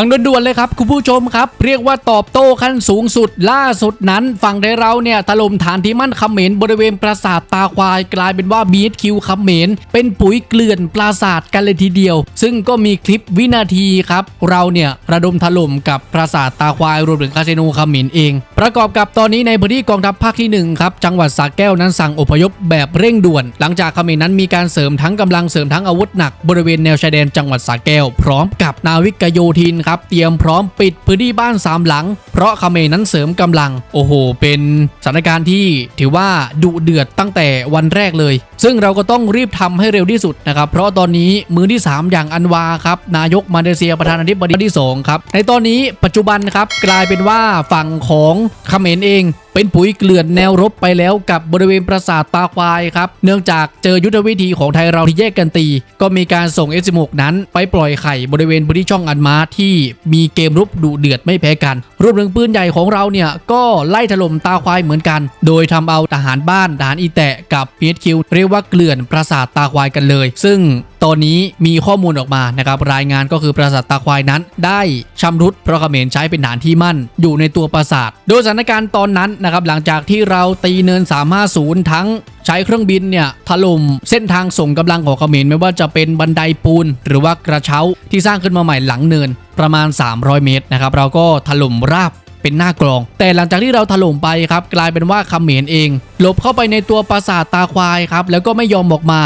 ฝั่งด่วนๆเลยครับคุณผู้ชมครับ เรียกว่าตอบโต้ขั้นสูงสุดล่าสุดนั้น ฝั่งไทยเราเนี่ยถล่มฐานที่มั่นเขมรบริเวณปราสาทตาควายกลายเป็นว่า BHQ เขมรเป็นปุ๋ยเกลื่อนปราสาทกันเลยทีเดียว ซึ่งก็มีคลิปวินาทีครับ เราเนี่ยระดมถล่มกับปราสาทตาควายรวมถึงคาสิโนเขมรเองประกอบกับตอนนี้ในพื้นที่กองทัพภาคที่หนึ่งครับ จังหวัดสระแก้วนั้นสั่งอพยพแบบเร่งด่วน หลังจากเขมรนั้นมีการเสริมทั้งกำลังเสริมทั้งอาวุธหนักบริเวณแนวชายแดนจังหวัดสระแก้ว พร้อมกับนาวิกโยธินครับเตรียมพร้อมปิดพื้นที่บ้านสามหลัง เพราะเขมรนั้นเสริมกำลัง โอ้โห เป็นสถานการณ์ที่ถือว่าดุเดือดตั้งแต่วันแรกเลย ซึ่งเราก็ต้องรีบทำให้เร็วที่สุดนะครับเพราะตอนนี้มือที่ 3 อย่างอันวาครับนายกมาเลเซียประธานาธิบดีที่2ครับในตอนนี้ปัจจุบันครับกลายเป็นว่าฝั่งของเขมรเอง เป็นปุ๋ยเกลื่อนแนวรบไปแล้วกับบริเวณปราสาทตาควายครับ เนื่องจากเจอยุทธวิธีของไทยเราที่แยกกันตี ก็มีการส่ง S16 นั้น ไปปล่อยไข่บริเวณพื้นที่ช่องอันมาที่มีเกมรุกดุเดือดไม่แพ้กันรวมถึงปืนใหญ่ของเราเนี่ยก็ไล่ถล่มตาควายเหมือนกัน โดยทำเอาทหารบ้านทหารอีแตะกับ PHQ เรียกว่าเกลื่อนปราสาทตาควายกันเลย ซึ่งตอนนี้มีข้อมูลออกมานะครับรายงานก็คือปราสาทตาควายนั้น ได้ชำรุดเพราะเขมรใช้เป็นฐานที่มั่น อยู่ในตัวปราสาท โดยสถานการณ์ตอนนั้นนะครับหลังจากที่เราตีเนิน 350 ทั้งใช้เครื่องบินเนี่ยถล่มเส้นทางส่งกำลังของเขมรไม่ว่าจะเป็นบันไดปูน หรือว่ากระเช้าที่สร้างขึ้นมาใหม่หลังเนินประมาณ 300 เมตรนะครับเราก็ถล่มราบเป็นหน้ากลอง แต่หลังจากที่เราถล่มไปครับกลายเป็นว่าเขมรเองหลบเข้าไปในตัวปราสาทตาควายครับแล้วก็ไม่ยอมออกมา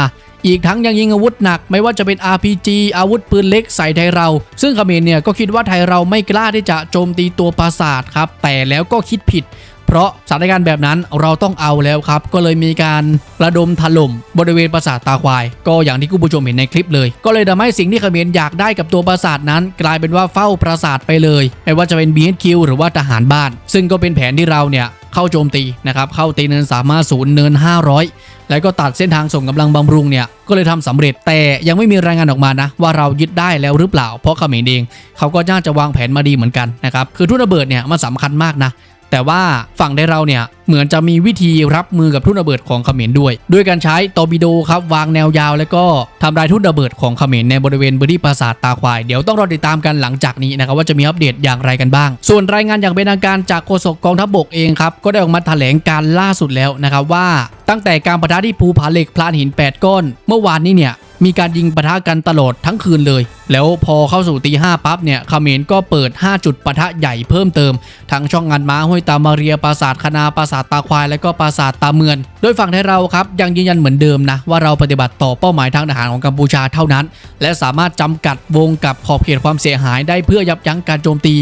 อีกทั้งยังยิงอาวุธหนักไม่ว่าจะเป็น RPG อาวุธปืนเล็กใส่ไทยเรา ซึ่งเขมรเนี่ยก็คิดว่าไทยเราไม่กล้าที่จะโจมตีตัวปราสาทครับ แต่แล้วก็คิดผิด เพราะสถานการณ์แบบนั้นเราต้องเอาแล้วครับ ก็เลยมีการระดมถล่มบริเวณปราสาทตาควาย ก็อย่างที่คุณผู้ชมเห็นในคลิปเลย ก็เลยทำให้สิ่งที่เขมรอยากได้กับตัวปราสาทนั้น กลายเป็นว่าเฝ้าปราสาทไปเลย ไม่ว่าจะเป็น BHQ หรือว่าทหารบ้าน ซึ่งก็เป็นแผนที่เราเนี่ยเข้าโจมตีนะครับเข้าตีเนินสามารถศูนย์เนิน 500 แล้วก็ตัดเส้นทางส่งกำลังบำรุงเนี่ยก็เลยทำสำเร็จแต่ยังไม่มีรายงานออกมานะ ว่าเรายึดได้แล้วหรือเปล่า เพราะเขมรเองเขาก็น่าจะวางแผนมาดีเหมือนกันนะครับคือทุ่นระเบิดเนี่ยมันสำคัญมากนะ แต่ว่าฝั่งได้เราเนี่ยเหมือนจะมีวิธีรับมือกับทุ่นระเบิดของเขมรด้วย ด้วยการใช้ตอร์ปิโดครับวางแนวยาว แล้วก็ทำลายทุ่นระเบิดของเขมรในบริเวณพื้นที่ปราสาทตาควาย เดี๋ยวต้องรอติดตามกันหลังจากนี้นะครับว่าจะมีอัปเดตอย่างไรกันบ้าง ส่วนรายงานอย่างเป็นทางการจากโฆษกกองทัพบกเองครับก็ได้ออกมาแถลงการล่าสุดแล้วนะครับว่า ตั้งแต่การประทะที่ภูผาเหล็กพลานหิน 8 ก้อน เมื่อวานนี้เนี่ย มีการยิงปะทะกันตลอดทั้งคืนเลย แล้วพอเข้าสู่ตีห้าปั๊บเนี่ยเขมรก็เปิด 5 จุดปะทะใหญ่เพิ่มเติม ทั้งช่องงานม้าห้วยตามาเรียปราสาทคณาปราสาทตาควาย และก็ปราสาทตาเมือน โดยฝั่งไทยเราครับยังยืนยันเหมือนเดิมนะ ว่าเราปฏิบัติต่อเป้าหมายทางทหารของกัมพูชาเท่านั้น และสามารถจำกัดวงกับขอบเขตความเสียหายได้เพื่อยับยั้งการโจมตี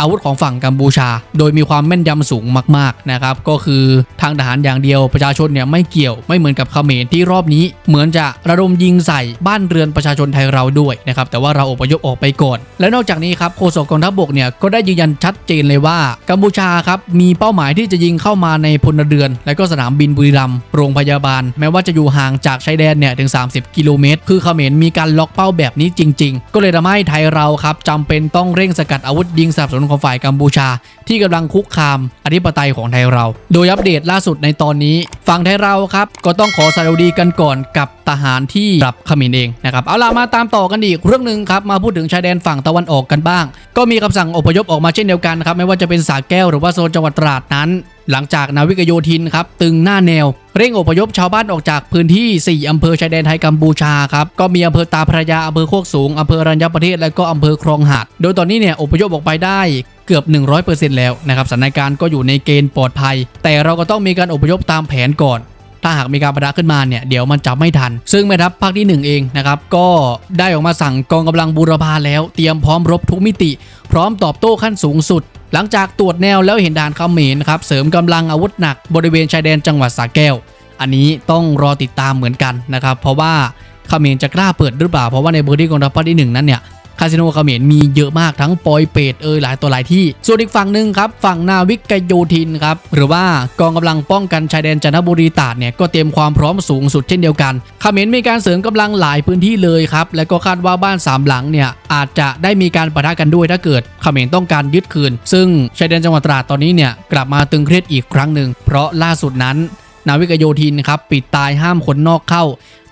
อาวุธของฝั่งกัมพูชา โดยมีความแม่นยำสูงมากๆนะครับก็คือทางทหารอย่างเดียวประชาชนเนี่ยไม่เกี่ยวไม่เหมือนกับเขมรที่รอบนี้เหมือนจะระดมยิงใส่บ้านเรือนประชาชนไทยเราด้วยนะครับแต่ว่าเราอพยพออกไปก่อนและนอกจากนี้ครับโฆษกกองทัพบกเนี่ยก็ได้ยืนยันชัดเจนเลยว่ากัมพูชาครับมีเป้าหมายที่จะยิงเข้ามาในพลเรือน และก็สนามบินบุรีรัมย์โรงพยาบาล แม้ว่าจะอยู่ห่างจากชายแดนเนี่ยถึง 30 กิโลเมตร คือเขมรมีการล็อกเป้าแบบนี้จริง ๆ ก็เลยทำให้ไทยเราครับจำเป็นต้องเร่งสกัดอาวุธยิงสนับสนุนของฝ่ายกัมพูชา ที่กำลังคุกคามอธิปไตยของไทยเรา โดยอัปเดตล่าสุดในตอนนี้ ฝั่งไทยเราครับ ก็ต้องขอสวัสดีกันก่อนกับทหารที่ปรับขมรเองนะครับเอาล่ะมาตามต่อกันอีกเรื่องหนึ่งครับมาพูดถึงชายแดนฝั่งตะวันออกกันบ้าง ก็มีคำสั่งอพยพออกมาเช่นเดียวกันครับไม่ว่าจะเป็นสาแก้วหรือว่าโซนจังหวัดตราดนั้น หลังจากนาวิกโยธินครับตึงหน้าแนว เร่งอพยพชาวบ้านออกจากพื้นที่ 4 อำเภอชายแดนไทยกัมพูชาครับก็มีอำเภอตาพระยาอำเภอโคกสูงอำเภออรัญญประเทศและก็อำเภอคลองหาด โดยตอนนี้เนี่ยอพยพออกไปได้ เกือบ 100%แล้วนะครับสถานการณ์ก็อยู่ในเกณฑ์ปลอดภัย แต่เราก็ต้องมีการอพยพตามแผนก่อน ถ้าหากมีการประทะขึ้นมาเนี่ยเดี๋ยวมันจะไม่ทัน ซึ่งแม่ทัพภาคที่ 1 เองนะครับก็ได้ออกมาสั่งกองกำลังบูรพาแล้วเตรียมพร้อมรบทุกมิติ พร้อมตอบโต้ขั้นสูงสุดหลังจากตรวจแนวแล้วเห็นด่านเขมรครับเสริมกำลังอาวุธหนักบริเวณชายแดนจังหวัดสระแก้ว อันนี้ต้องรอติดตามเหมือนกันนะครับ เพราะว่าเขมรจะกล้าเปิดหรือเปล่า เพราะว่าในพื้นที่กองทัพภาคที่หนึ่งนั้นเนี่ย คาสิโนเขมรมีเยอะมากทั้งปอยเปตเอยหลายตัวหลายที่ ส่วนอีกฝั่งหนึ่งครับฝั่งนาวิกโยธินครับหรือว่ากองกำลังป้องกันชายแดนจันทบุรีตาดเนี่ยก็เตรียมความพร้อมสูงสุดเช่นเดียวกันเขมรมีการเสริมกำลังหลายพื้นที่เลยครับและก็คาดว่าบ้านสามหลังเนี่ยอาจจะได้มีการประทะกันด้วยถ้าเกิดเขมรต้องการยึดคืน ซึ่งชายแดนจังหวัดตราดตอนนี้เนี่ยกลับมาตึงเครียดอีกครั้งหนึ่งเพราะล่าสุดนั้นนาวิกโยธินครับปิดตายห้ามคนนอกเข้า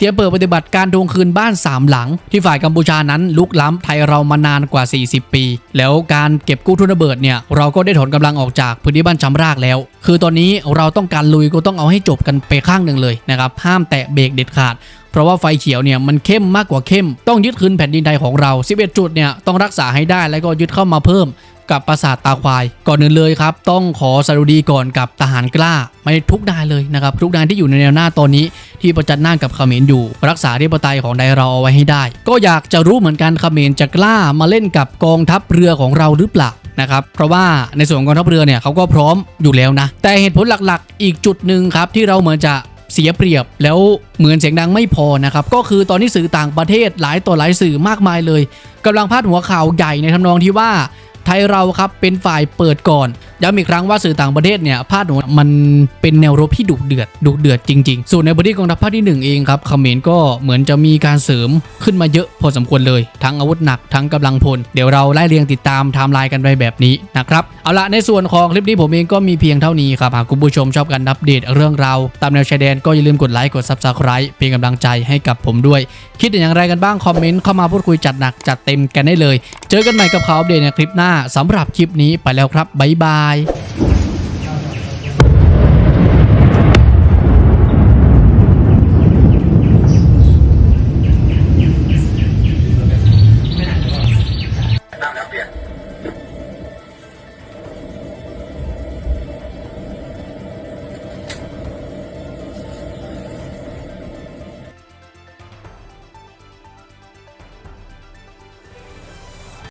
รียมเปิดปฏิบัติการทวงคืนบ้านสามหลัง ที่ฝ่ายกัมพูชานั้นลุกล้ำไทยเรามานานกว่า 40 ปี แล้วการเก็บกู้ทุนระเบิดเนี่ยเราก็ได้ถอนกำลังออกจากพื้นที่บ้านจำรากแล้ว คือตอนนี้เราต้องการลุยก็ต้องเอาให้จบกันไปข้างหนึ่งเลยนะครับห้ามแตะเบรกเด็ดขาด เพราะว่าไฟเขียวเนี่ยมันเข้มมากกว่าเข้ม ต้องยึดคืนแผ่นดินไทยของเรา 11 จุดเนี่ยต้องรักษาให้ได้แล้วก็ยึดเข้ามาเพิ่มกับปราสาทตาควาย ก่อนอื่นเลยครับ ต้องขอสรุดีก่อนกับทหารกล้าไม่ทุกนายเลยนะครับ ทุกนายที่อยู่ในแนวหน้าตอนนี้ ที่ประจันหน้ากับเขมรอยู่ รักษาธิปไตยของไทยเราเอาไว้ให้ได้ ก็อยากจะรู้เหมือนกันเขมรจะกล้ามาเล่นกับกองทัพเรือของเราหรือเปล่านะครับเพราะว่าในส่วนของกองทัพเรือเนี่ยเขาก็พร้อมอยู่แล้วนะ แต่เหตุผลหลักๆ อีกจุดหนึ่งครับที่เราเหมือนจะ เสียเปรียบ แล้วเหมือนเสียงดังไม่พอนะครับ ก็คือตอนนี้สื่อต่างประเทศหลายต่อหลายสื่อมากมายเลยกำลังพาดหัวข่าวใหญ่ในทำนองที่ว่าไทยเราครับเป็นฝ่ายเปิดก่อน ย้ำอีกครั้งว่าสื่อต่างประเทศเนี่ยพาดหัวมันเป็นแนวรบที่ดุเดือดดุเดือดจริงๆ ส่วนในพื้นที่กองทัพภาคที่หนึ่งเองครับเขมรก็เหมือนจะมีการเสริมขึ้นมาเยอะพอสมควรเลย ทั้งอาวุธหนักทั้งกำลังพล เดี๋ยวเราไล่เรียงติดตามไทม์ไลน์กันไปแบบนี้นะครับเอาละในส่วนของคลิปนี้ผมเองก็มีเพียงเท่านี้ครับหากคุณผู้ชมชอบการอัปเดตเรื่องราวตามแนวชายแดนก็อย่าลืมกดไลค์กด Subscribe เป็นกำลังใจให้กับผมด้วย คิดอย่างไรกันบ้างคอมเมนต์เข้ามาพูดคุยจัดหนักจัดเต็มกันได้เลย เจอกันใหม่กับข่าวอัปเดตในคลิปหน้าสำหรับคลิปนี้ไปแล้วครับบ๊ายบายは。